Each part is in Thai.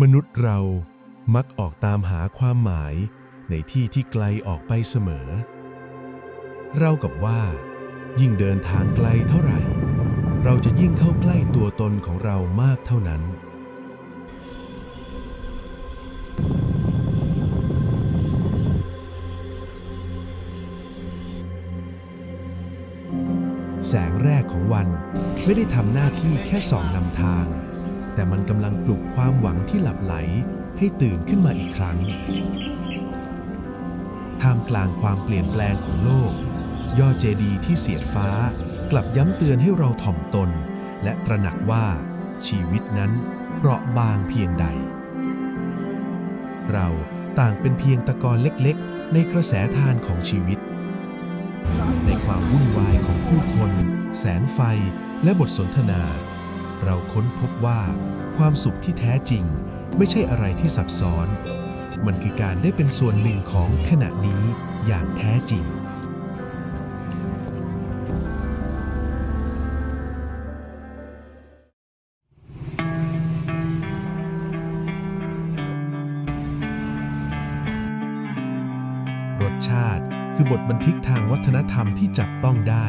มนุษย์เรามักออกตามหาความหมายในที่ที่ไกลออกไปเสมอ เรากับว่า ยิ่งเดินทางไกลเท่าไหร่ เราจะยิ่งเข้าใกล้ตัวตนของเรามากเท่านั้น แสงแรกของวันไม่ได้ทำหน้าที่แค่ส่องนำทาง แต่มันกำลังปลุกความหวังที่หลับไหลให้ตื่นขึ้นมาอีกครั้ง ท่ามกลางความเปลี่ยนแปลงของโลกยอดเจดีย์ที่เสียดฟ้ากลับย้ำเตือนให้เราถ่อมตน และตระหนักว่าชีวิตนั้นเปราะบางเพียงใด เราต่างเป็นเพียงตะกอนเล็กๆ ในกระแสทานของชีวิต ในความวุ่นวายของผู้คน แสงไฟและบทสนทนา เราค้นพบว่าความสุขที่แท้จริงไม่ใช่อะไรที่ซับซ้อน มันคือการได้เป็นส่วนหนึ่งของขณะนี้อย่างแท้จริง รสชาติคือบทบันทึกทางวัฒนธรรมที่จับต้องได้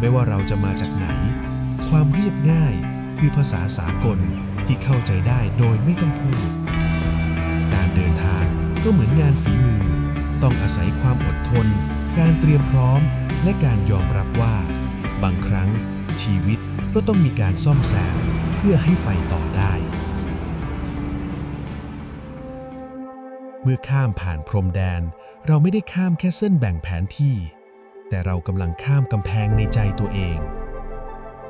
ไม่ว่าเราจะมาจากไหน ความเรียบง่ายคือภาษาสากลที่เข้าใจได้โดยไม่ต้องพูด การเดินทางก็เหมือนงานฝีมือ ต้องอาศัยความอดทน การเตรียมพร้อม และการยอมรับว่า บางครั้งชีวิตก็ต้องมีการซ่อมแซมเพื่อให้ไปต่อได้ เมื่อข้ามผ่านพรมแดน เราไม่ได้ข้ามแค่เส้นแบ่งแผนที่ แต่เรากำลังข้ามกำแพงในใจตัวเอง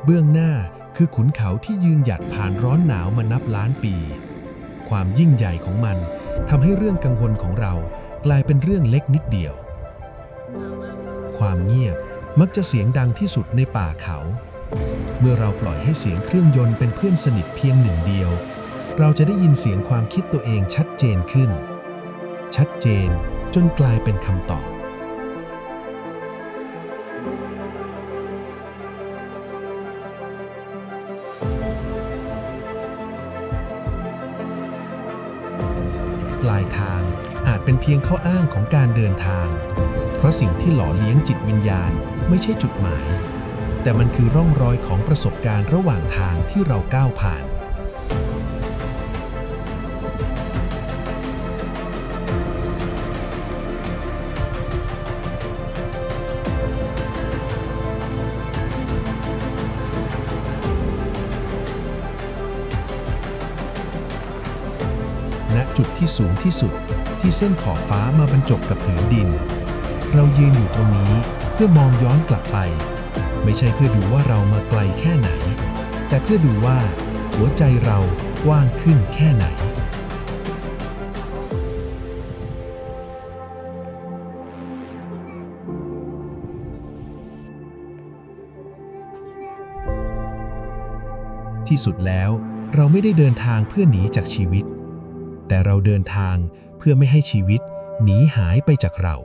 เบื้องหน้าคือขุนเขาที่ยืนหยัดผ่านร้อนหนาวมานับล้านปี ความยิ่งใหญ่ของมันทำให้เรื่องกังวลของเรากลายเป็นเรื่องเล็กนิดเดียว ความเงียบมักจะเสียงดังที่สุดในป่าเขา เมื่อเราปล่อยให้เสียงเครื่องยนต์เป็นเพื่อนสนิทเพียงหนึ่งเดียว เราจะได้ยินเสียงความคิดตัวเองชัดเจนขึ้น ชัดเจนจนกลายเป็นคำตอบ ปลายทาง อาจเป็นเพียงข้ออ้างของการเดินทาง เพราะสิ่งที่หล่อเลี้ยงจิตวิญญาณไม่ใช่จุดหมาย แต่มันคือร่องรอยของประสบการณ์ระหว่างทางที่เราก้าวผ่าน จุดที่สูงที่สุด ที่เส้นขอบฟ้ามาบรรจบกับผืนดิน เรายืนอยู่ตรงนี้เพื่อมองย้อนกลับไป ไม่ใช่เพื่อดูว่าเรามาไกลแค่ไหน แต่เพื่อดูว่าหัวใจเรากว้างขึ้นแค่ไหนที่สุดแล้วเราไม่ได้เดินทางเพื่อหนีจากชีวิต แต่เราเดินทางเพื่อไม่ให้ชีวิตหนีหายไปจากเรา